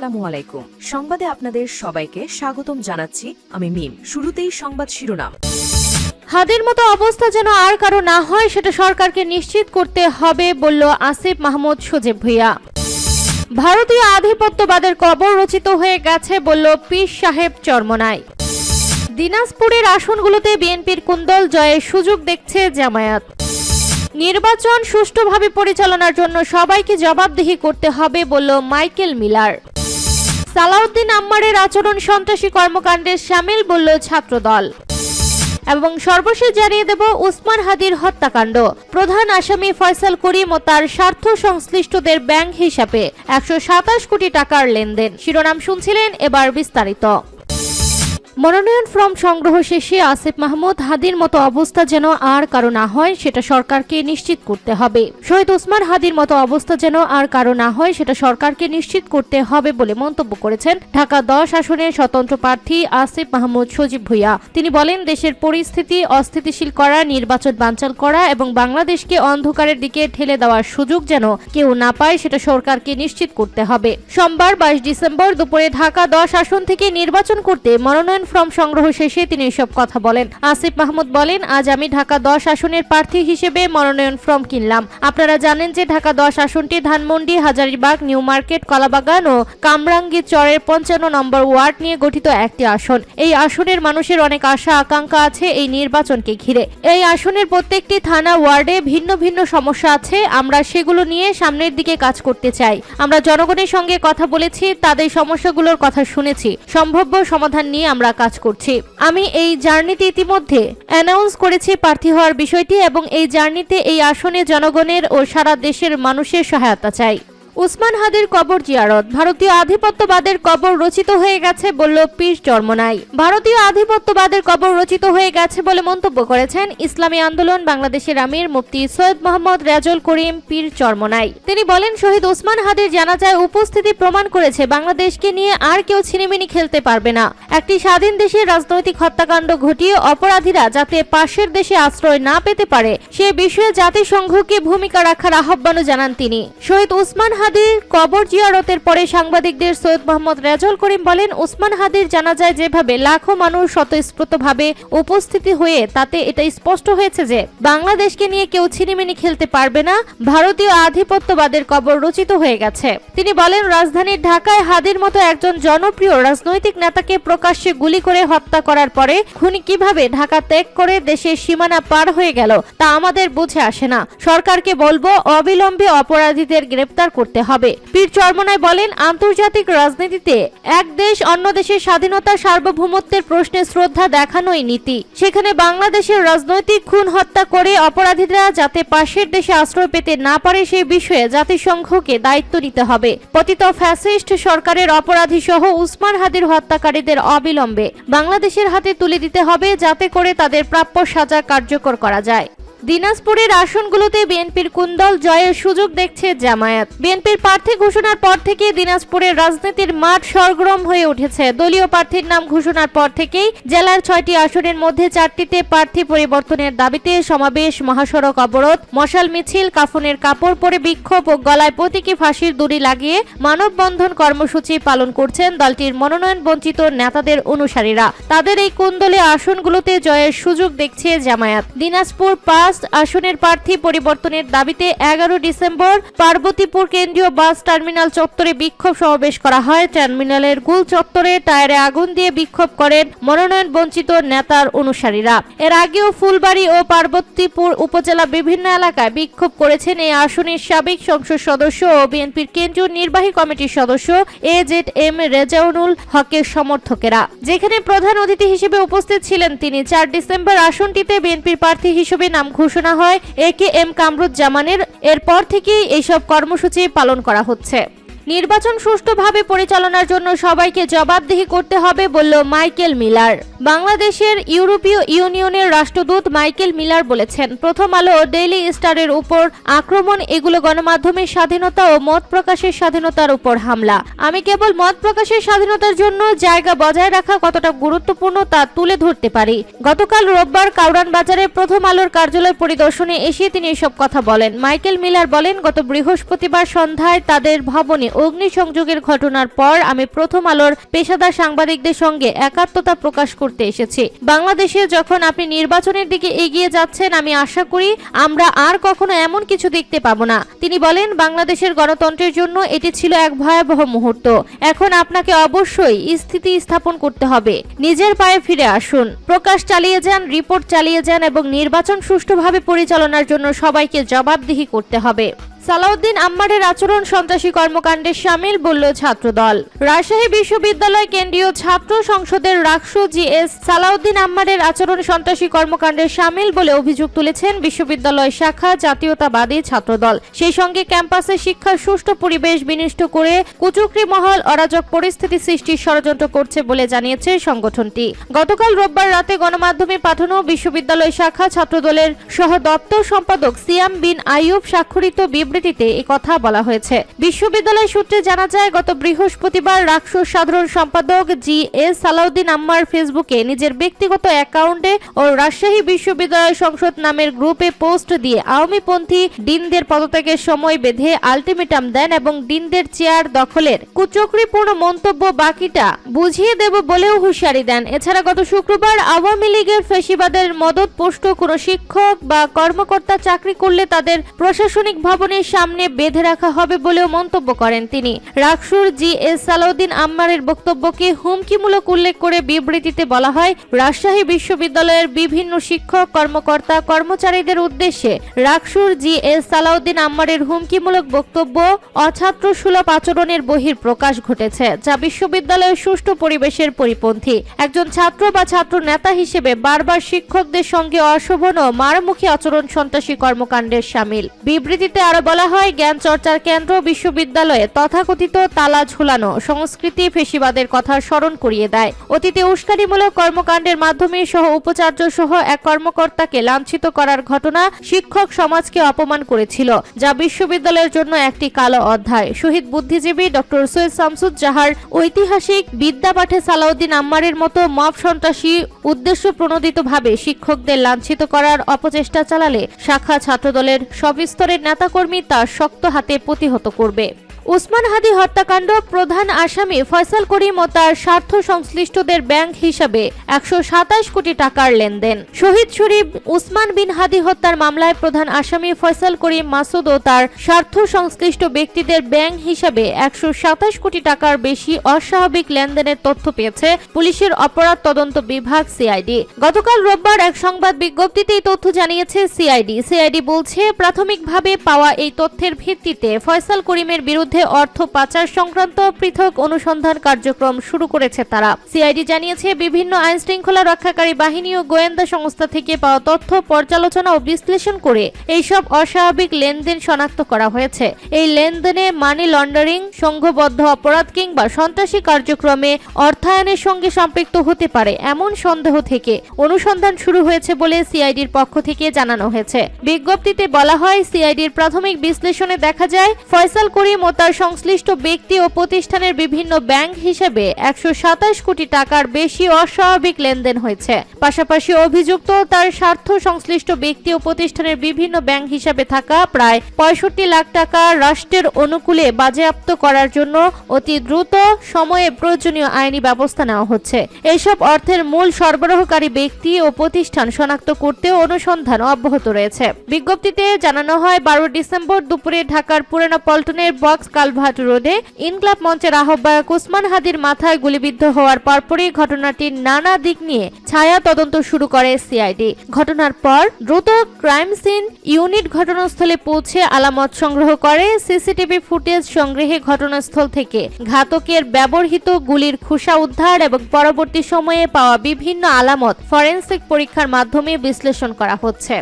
আসসালামু আলাইকুম। সংবাদে আপনাদের সবাইকে স্বাগতম জানাচ্ছি আমি মিম। শুরুতেই সংবাদ শিরোনাম। হাদের মতো অবস্থা যেন আর কারও না হয়, সেটা সরকারকে নিশ্চিত করতে হবে বলল আসিফ মাহমুদ সজীব ভুইয়া। ভারতীয় আধিপত্যবাদের কবর রচিত হয়ে গেছে বলল পীর সাহেব চরমনায় দিনাজপুরের আসনগুলোতে বিএনপির কুন্দল জয়ের সুযোগ দেখছে জামায়াত। নির্বাচন সুষ্ঠুভাবে পরিচালনার জন্য সবাইকে জবাবদিহি করতে হবে বলল মাইকেল মিলার। সালাউদ্দিন আম্মারের আচরণ সন্ত্রাসী কর্মকাণ্ডে সামিল বলল ছাত্রদল। এবং সর্বশেষ জানিয়ে দেব উসমান হাদির হত্যাকাণ্ড। প্রধান আসামি ফয়সাল করিম ও তার স্বার্থ সংশ্লিষ্টদের ব্যাংক হিসাবে একশো সাতাশ কোটি টাকার লেনদেন। শিরোনাম শুনছিলেন এবার বিস্তারিত। মনোনয়ন ফর্ম সংগ্রহ শেষে আসিফ মাহমুদ, হাদির মতো অবস্থা যেন আর কারও না হয়, সেটা সরকারকে নিশ্চিত করতে হবে। শহীদ ওসমান হাদির মতো অবস্থা যেন আর কারও না হয়, সেটা সরকারকে নিশ্চিত করতে হবে বলে মন্তব্য করেছেন ঢাকা দশ আসনের স্বতন্ত্র প্রার্থী আসিফ মাহমুদ সজীব ভুইয়া। তিনি বলেন, দেশের পরিস্থিতি অস্থিতিশীল করা, নির্বাচন বানচাল করা এবং বাংলাদেশকে অন্ধকারের দিকে ঠেলে দেওয়ার সুযোগ যেন কেউ না পায়, সেটা সরকারকে নিশ্চিত করতে হবে। সোমবার বাইশ ডিসেম্বর দুপুরে ঢাকা দশ আসন থেকে নির্বাচন করতে মনোনয়ন ফর্ম সংগ্রহ শেষে তিনি এসব কথা বলেন। আসিফ মাহমুদ বলেন, আজ আমি ঢাকা দশ আসনের প্রার্থী হিসেবে মনোনয়ন ফর্ম কিনলাম। আপনারা জানেন যে ঢাকা দশ আসনটি ধানমন্ডি, হাজারিবাগ, নিউ মার্কেট, কলাবাগান ও কামরাঙ্গী চরের পঞ্চান্ন নম্বর ওয়ার্ড নিয়ে গঠিত একটি আসন। এই আসনের মানুষের অনেক আশা, আকাঙ্ক্ষা আছে এই নির্বাচনকে ঘিরে। এই আসনের প্রত্যেকটি থানা ওয়ার্ডে ভিন্ন ভিন্ন সমস্যা আছে। আমরা সেগুলো নিয়ে সামনের দিকে কাজ করতে চাই। আমরা জনগণের সঙ্গে কথা বলেছি, তাদের সমস্যাগুলোর কথা শুনেছি। সম্ভাব্য সমাধান নিয়ে আমরা কাজ করছি। আমি এই জার্নিতে ইতিমধ্যে অ্যানাউন্স করেছি প্রার্থী হওয়ার বিষয়টি এবং এই জার্নিতে এই আসনে জনগণের ও সারা দেশের মানুষের সহায়তা চাই। উসমান হাদির কবর জিয়ারত। ভারতীয় আধিপত্যবাদের কবর রচিত হয়ে গেছে বলল পীর চর্মনাই। ভারতীয় আধিপত্যবাদের কবর রচিত হয়ে গেছে বলে মন্তব্য করেছেন ইসলামী আন্দোলন বাংলাদেশের আমির মুফতি সৈয়দ মোহাম্মদ রাজল করিম পীর চর্মনাই। তিনি বলেন, শহীদ ওসমান হাদির জানাজায় উপস্থিতি প্রমাণ করেছে, বাংলাদেশকে নিয়ে আর কেউ ছিনিমিনি খেলতে পারবে না। একটি স্বাধীন দেশের রাজনৈতিক হত্যাকাণ্ড ঘটিয়ে অপরাধীরা যাতে পাশের দেশে আশ্রয় না পেতে পারে, সে বিষয়ে জাতিসংঘকে ভূমিকা রাখার আহ্বানও জানান তিনি। শহীদ ওসমান হাদির কবর জিয়ারতের পরে সাংবাদিকদের সৈয়দ মোহাম্মদ রেজল করিম বলেন, ওসমান হাদির জানাজায় যেভাবে লাখো মানুষ স্বতঃস্ফূর্তভাবে উপস্থিতি হয়ে, তাতে এটা স্পষ্ট হয়েছে যে বাংলাদেশকে নিয়ে কেউ ছিনিমিনি খেলতে পারবে না, ভারতীয় আধিপত্যবাদের কবর রচিত হয়ে গেছে। তিনি বলেন রাজধানীর ঢাকায় হাদির মতো একজন জনপ্রিয় রাজনৈতিক নেতাকে প্রকাশ্যে গুলি করে হত্যা করার পরে খুনি কীভাবে ঢাকা ত্যাগ করে দেশের সীমানা পার হয়ে গেল, তা আমাদের বুঝে আসে না। সরকারকে বলব, অবিলম্বে অপরাধীদের গ্রেপ্তার করতে হবে। পীর চর্মনায় বলেন, আন্তর্জাতিক রাজনীতিতে এক দেশ অন্য দেশের স্বাধীনতা সার্বভৌমত্বের প্রশ্নে শ্রদ্ধা দেখানোই নীতি। সেখানে বাংলাদেশের রাজনৈতিক খুন, হত্যা করে অপরাধীরা যাতে পাশের দেশে আশ্রয় পেতে না পারে সেই বিষয়ে জাতিসংঘকে দায়িত্ব নিতে হবে। পতিত ফ্যাসিস্ট সরকারের অপরাধী সহ উসমান হাদির হত্যাকারীদের অবিলম্বে বাংলাদেশের হাতে তুলে দিতে হবে যাতে করে তাদের প্রাপ্য সাজা কার্যকর করা যায়। দিনাজপুরের আসনগুলোতে বিএনপির কুন্দল জয়ের সুযোগ দেখছে জামায়াত। বিএনপির প্রার্থী ঘোষণার পর থেকে দিনাজপুরের রাজনীতির মাঠ সরগরম হয়ে উঠেছে। দলীয় প্রার্থীর নাম ঘোষণার পর থেকেই জেলার ছয়টি আসনের মধ্যে চারটিতে প্রার্থী পরিবর্তনের দাবিতে সমাবেশ, মহাসড়ক অবরোধ, মশাল মিছিল, কাফনের কাপড় পরে বিক্ষোভ ও গলায় প্রতীকী ফাঁসির দড়ি লাগিয়ে মানববন্ধন কর্মসূচি পালন করছেন দলটির মনোনয়ন বঞ্চিত নেতাদের অনুসারীরা। তাদের এই কুন্দলে আসনগুলোতে জয়ের সুযোগ দেখছে জামায়াত। দিনাজপুর পাঁচ আসনের প্রার্থী পরিবর্তনের দাবিতে এগারো ডিসেম্বর পার্বতীপুর কেন্দ্রীয় বাস টার্মিনাল চত্বরে বিক্ষোভ সমাবেশ করা হয়। টার্মিনালের গুল চত্বরে টায়ারে আগুন দিয়ে বিক্ষোভ করেন মনোনয়ন বঞ্চিত নেতার অনুসারীরা। এর আগেও ফুলবাড়ি ও পার্বতীপুর উপজেলা বিভিন্ন এলাকায় বিক্ষোভ করেছেন এই আসনের সাবেক সংসদ সদস্য ও বিএনপির কেন্দ্রীয় নির্বাহী কমিটির সদস্য এ জেড এম রেজাউনুল হকের সমর্থকেরা। যেখানে প্রধান অতিথি হিসেবে উপস্থিত ছিলেন তিনি। চার ডিসেম্বর আসনটিতে বিএনপির প্রার্থী হিসেবে নাম ঘোষণা হয় এ কে এম কামরুজ্জামানের। এরপর থেকেই এইসব কর্মসূচি পালন করা হচ্ছে। নির্বাচন সুষ্ঠুভাবে পরিচালনার জন্য সবাইকে জবাবদিহি করতে হবে, বলল মাইকেল মিলার। বাংলাদেশের ইউরোপীয় ইউনিয়নের রাষ্ট্রদূত মাইকেল মিলার বলেছেন, প্রথম আলো ডেইলি স্টারের উপর আক্রমণ, এগুলো গণমাধ্যমের স্বাধীনতা ও মত প্রকাশের স্বাধীনতার উপর হামলা। আমি কেবল মত প্রকাশের স্বাধীনতার জন্য জায়গা বজায় রাখা কতটা গুরুত্বপূর্ণ তা তুলে ধরতে পারি। গতকাল রোববার কাউরান বাজারে প্রথম আলোর কার্যালয় পরিদর্শনে এসে তিনি এসব কথা বলেন। মাইকেল মিলার বলেন, গত বৃহস্পতিবার সন্ধ্যায় তাদের ভবনে অগ্নিসংযোগের ঘটনার পর আমি প্রথম আলোর পেশাদার সাংবাদিকদের সঙ্গে একাত্মতা প্রকাশ করতে এসেছি। বাংলাদেশে যখন আপনি নির্বাচনের দিকে এগিয়ে যাচ্ছেন, আমি আশা করি আমরা আর কখনো এমন কিছু দেখতে পাবো না। তিনি বলেন, বাংলাদেশের গণতন্ত্রের জন্য এটি ছিল এক ভয়াবহ মুহূর্ত। এখন আপনাকে অবশ্যই স্থিতি স্থাপন করতে হবে। নিজের পায়ে ফিরে আসুন। প্রকাশ চালিয়ে যান, রিপোর্ট চালিয়ে যান এবং নির্বাচন সুষ্ঠুভাবে পরিচালনার জন্য সবাইকে জবাবদিহি করতে হবে। সালাউদ্দিন আম্মারের আচরণ সন্ত্রাসী কর্মকাণ্ডে সামিল বলল ছাত্রদল। রাজশাহী বিশ্ববিদ্যালয় কেন্দ্রীয় ছাত্র সংসদের রাকসু জিএস সালাউদ্দিন আম্মারের আচরণ সন্ত্রাসী কর্মকাণ্ডে সামিল বলে অভিযোগ তুলেছেন বিশ্ববিদ্যালয় শাখা জাতীয়তাবাদী ছাত্রদল। সেই সঙ্গে ক্যাম্পাসে শিক্ষার সুষ্ঠু পরিবেশ বিনষ্ট করে কুচুকরি মহল অরাজক পরিস্থিতি সৃষ্টির ষড়যন্ত্র করছে বলে জানিয়েছে সংগঠনটি। গতকাল রোববার রাতে গণমাধ্যমে পাঠানো বিশ্ববিদ্যালয় শাখা ছাত্রদলের সহ দপ্তর সম্পাদক সিয়াম বিন আইয়ুব স্বাক্ষরিত বিবৃতিতে কথা বলা হয়েছে। বিশ্ববিদ্যালয় সূত্রে জানা যায়, গত বৃহস্পতিবার রাকসুর সাধারণ সম্পাদক জি এস সালাউদ্দিন আম্মার ফেসবুকে নিজের ব্যক্তিগত অ্যাকাউন্টে ও রাজশাহী বিশ্ববিদ্যালয় সংসদ নামের গ্রুপে পোস্ট দিয়ে আওয়ামীপন্থী ডিনদের পদত্যাগের সময় বেঁধে আলটিমেটাম দেন এবং ডিনদের চেয়ার দখলের কুচক্রিপূর্ণ মন্তব্য বাকিটা বুঝিয়ে দেব বলেও হুঁশিয়ারি দেন। এছাড়া গত শুক্রবার আওয়ামী লীগের ফেসিবাদের মদত পোষ্ট কোনো শিক্ষক বা কর্মকর্তা চাকরি করলে তাদের প্রশাসনিক ভবনের সামনে বেঁধে রাখা হবে বলেও মন্তব্য করেন তিনি। রাকসুর জি এস সালাউদ্দিন আম্মারের বক্তব্যকে হুমকিমূলক উল্লেখ করে বিবৃতিতে বলা হয়, রাজশাহী বিশ্ববিদ্যালয়ের বিভিন্ন শিক্ষক, কর্মকর্তা, কর্মচারীদের উদ্দেশ্যে রাকসুর জি এস সালাউদ্দিন আম্মারের হুমকিমূলক বক্তব্য অছাত্র সুলভ আচরণের বহির প্রকাশ ঘটেছে, যা বিশ্ববিদ্যালয়ের সুষ্ঠু পরিবেশের পরিপন্থী। একজন ছাত্র বা ছাত্র নেতা হিসেবে বারবার শিক্ষকদের সঙ্গে অশোভন ও মারমুখী আচরণ সন্ত্রাসী কর্মকাণ্ডের সামিল। বিবৃতিতে আরও বলা হয়, জ্ঞান চর্চার কেন্দ্র বিশ্ববিদ্যালয়ে তথাকথিত তালা ঝুলানো সংস্কৃতি ফেসিবাদের কথা স্মরণ করিয়ে দেয়। অতীতে উস্কানিমূলক কর্মকাণ্ডের মাধ্যমে সহ উপাচার্য সহ এক কর্মকর্তাকে লাঞ্ছিত করার ঘটনা শিক্ষক সমাজকে অপমান করেছিল, যা বিশ্ববিদ্যালয়ের জন্য একটি কালো অধ্যায়। শহীদ বুদ্ধিজীবী ডক্টর সৈয়দ শামসুদ জাহার ঐতিহাসিক বিদ্যাপাঠে সালাউদ্দিন আম্মারের মতো মব সন্ত্রাসী উদ্দেশ্য প্রণোদিতভাবে শিক্ষকদের লাঞ্ছিত করার অপচেষ্টা চালালে শাখা ছাত্রদলের সব স্তরের নেতাকর্মী তা শক্ত হাতে প্রতিহত করবে। উসমান হাদি হত্যাকাণ্ড প্রধান আসামি ফয়সাল করিম ও তার স্বার্থ সংশ্লিষ্টদের ব্যাংক হিসাবে একশো সাতাশ কোটি টাকার লেনদেন। শহীদ শরীফ উসমান বিন হাদি হত্যার মামলায় প্রধান আসামি ফয়সাল করিম মাসুদ ও তার স্বার্থ সংশ্লিষ্ট ব্যক্তিদের ব্যাংক হিসাবে একশো সাতাশ কোটি টাকার বেশি অস্বাভাবিক লেনদেনের তথ্য পেয়েছে পুলিশের অপরাধ তদন্ত বিভাগ সিআইডি। গতকাল রোববার এক সংবাদ বিজ্ঞপ্তিতে এই তথ্য জানিয়েছে সিআইডি। সিআইডি বলছে, প্রাথমিকভাবে পাওয়া এই তথ্যের ভিত্তিতে ফয়সাল করিমের বিরুদ্ধে অর্থ পাচার সংক্রান্ত পৃথক অনুসন্ধান কার্যক্রম শুরু করেছে তারা। সিআইডি জানিয়েছে, বিভিন্ন আইন শৃঙ্খলা রক্ষাকারী বাহিনী ও গোয়েন্দা সংস্থা থেকে পাওয়া তথ্য, পর্যালোচনা ও বিশ্লেষণ করে এইসব অস্বাভাবিক লেনদেন শনাক্ত করা হয়েছে। এই লেনদেনে মানি লন্ডারিং, সংঘবদ্ধ অপরাধ কিংবা সন্ত্রাসী কার্যক্রমে অর্থায়নের সঙ্গে সম্পৃক্ত হতে পারে এমন সন্দেহ থেকে অনুসন্ধান শুরু হয়েছে বলে সিআইডির পক্ষ থেকে জানানো হয়েছে। বিজ্ঞপ্তিতে বলা হয়, সিআইডির প্রাথমিক বিশ্লেষণে দেখা যায়, ফয়সাল করিম ও তার সংশ্লিষ্ট ব্যক্তি ও প্রতিষ্ঠানের বিভিন্ন ব্যাংক হিসেবে একশো সাতাশ কোটি টাকার বেশি অস্বাভাবিক লেনদেন হয়েছে। পাশাপাশি অভিযুক্ত তার স্বার্থ সংশ্লিষ্ট ব্যক্তি ও প্রতিষ্ঠানের বিভিন্ন ব্যাংক হিসাবে থাকা প্রায় পঁয়ষট্টি লাখ টাকা রাষ্ট্রের অনুকূলে বাজেয়াপ্ত করার জন্য অতি দ্রুত সময়ে প্রয়োজনীয় আইনি ব্যবস্থা নেওয়া হচ্ছে। এসব অর্থের মূল সরবরাহকারী ব্যক্তি ও প্রতিষ্ঠান শনাক্ত করতেও অনুসন্ধান অব্যাহত রয়েছে। বিজ্ঞপ্তিতে জানানো হয়, বারো ডিসেম্বর দুপুরে ঢাকার পুরানো পল্টনের বক্স কালভার্ট রোডে ইনকলাব মঞ্চের আহ্বায়ক উসমান হাদির মাথায় গুলিবিদ্ধ হওয়ার পরপরই ঘটনাটির নানা দিক নিয়ে ছায়া তদন্ত শুরু করে সিআইডি। ঘটনার পর দ্রুত ক্রাইম সিন ইউনিট ঘটনাস্থলে পৌঁছে আলামত সংগ্রহ করে সিসিটিভি ফুটেজ সংগ্রহে ঘটনাস্থল থেকে। ঘাতকের ব্যবহৃত গুলির খোসা উদ্ধার এবং পরবর্তী সময়ে পাওয়া বিভিন্ন আলামত ফরেনসিক পরীক্ষার মাধ্যমে বিশ্লেষণ করা হচ্ছে।